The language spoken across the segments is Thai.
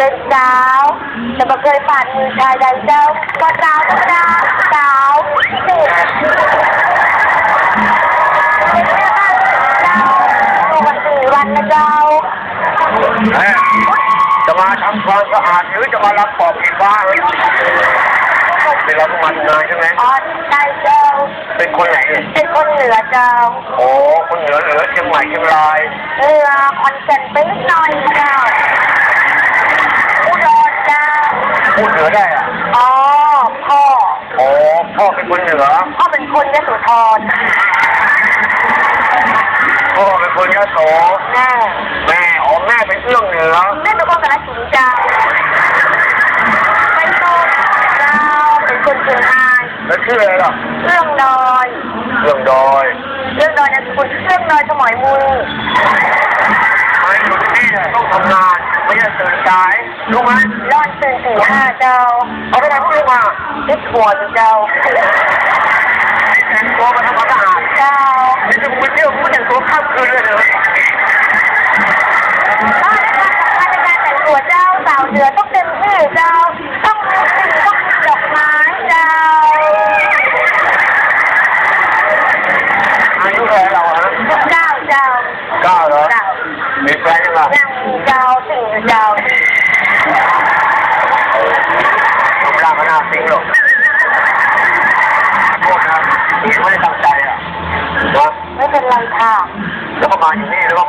สาวจะมาเคยผ่านมือชายใดเจ้าก็สาวก็สาวสาวเด็กเป็นแม่บ้านเจ้าอยู่กันสี่วันนะเจ้าแม่จะมาทำความสะอาดหรือจะมารับปอบผีบ้านเป็นเราต้องมาทำงานใช่ไหมอ๋อใช่เจ้า เป็นคนไหนเนี่ยเป็นคนเหนือเจ้า โอ้ คนเหนือเหนือเชียงใหม่เชียงรายเรือคอนแก่นไปนิดหน่อยเจ้าอุดรเจ้า พูดเหนือได้อะอ๋อ พ่อโอ้พ่อเป็นคนเหนือ พ่อเป็นคนยโสธรพ่อเป็นคนยโสแม่แม่อ๋อแม่เป็นเอื้องเหนือแม่เป็นคนกระสินธุ์เจ้าไปโตเจ้าเป็นคนเชียงรายแล้วชื่ออะไรล่ะเรื่องดอยเรื่องดอยเรื่องดอยนามสกุลเรื่องดอยสมอยมุยมาอยู่ที่นี่เนี่ยต้องทำงาน ไม่ใช่ตื่นสายรู้ไหมรอดตื่นสี่ห้าเจ้าเอาไปไหนพวกนี้มาติดหัวเจ้าแต่งตัวมาทำความสะอาดเจ้านี่จะมึงไปเที่ยวมึงแต่งตัวข้ามคืนเลยเหรอบ้านและการสำคัญในการแต่งตัวเจ้าสาวเหนือต้องเต็มที่เจ้า ต้องมีสิ่งต้องมีดอกไม้เจ้า อายุเท่าไหร่เราฮะ เจ้าเจ้า เก้าเหรอ เจ้า มีแฟนยังล่ะ ยังมีเยาสิ่งเจ้ารูปร่างก็น่าซิงหรอกโทษนะไม่ได้ตั้งใจอะนะไม่เป็นไรค่ะ แล้วก็มาอยู่นี่แล้วก็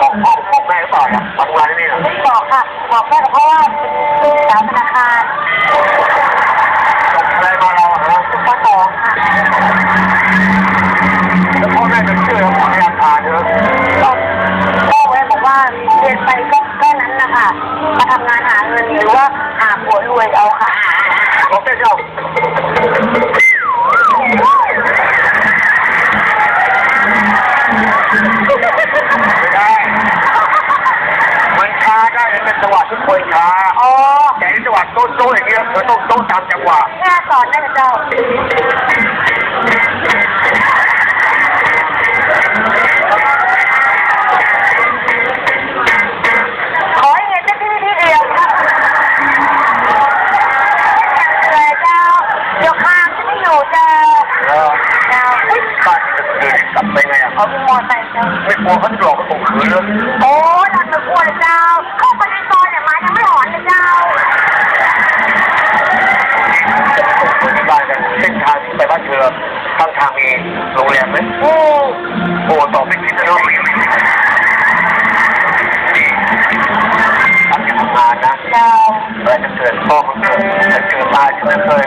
บอกพ่อบอกแม่หรือเปล่าเนี่ยทำงานที่นี่นะไม่บอกค่ะ บอกแม่เพราะว่าเป็นสาวธนาคาร จังหวะทุกคนช้าอ๋อแต่ที่จังหวะโต๊ะโต๊ะอย่างเงี้ยเธอต้องต้องตามจังหวะแม่สอนได้นะเจ้าขอให้เงินสักที่ที่เดียวค่ะเลยเจ้าเดี๋ยวข้ามจะไม่อยู่เจ้าเออเจ้าอุ๊ยบ้านจะเดินกลับไปไงอะเอาพี่มอไซค์เจ้าไม่กลัวเขาจะหลอกเขาข่มขืนเลยโอ้ยหลังไม่กลัวเลยเจ้า ทางมีโรงแรมไหมอืมโอ้ตอบไม่ผิดนะน้องนี่ทำจะทำงานนะเจ้าอะไรจะเกิดพ่อมันเกิดจะเกิดตายฉันไม่เคย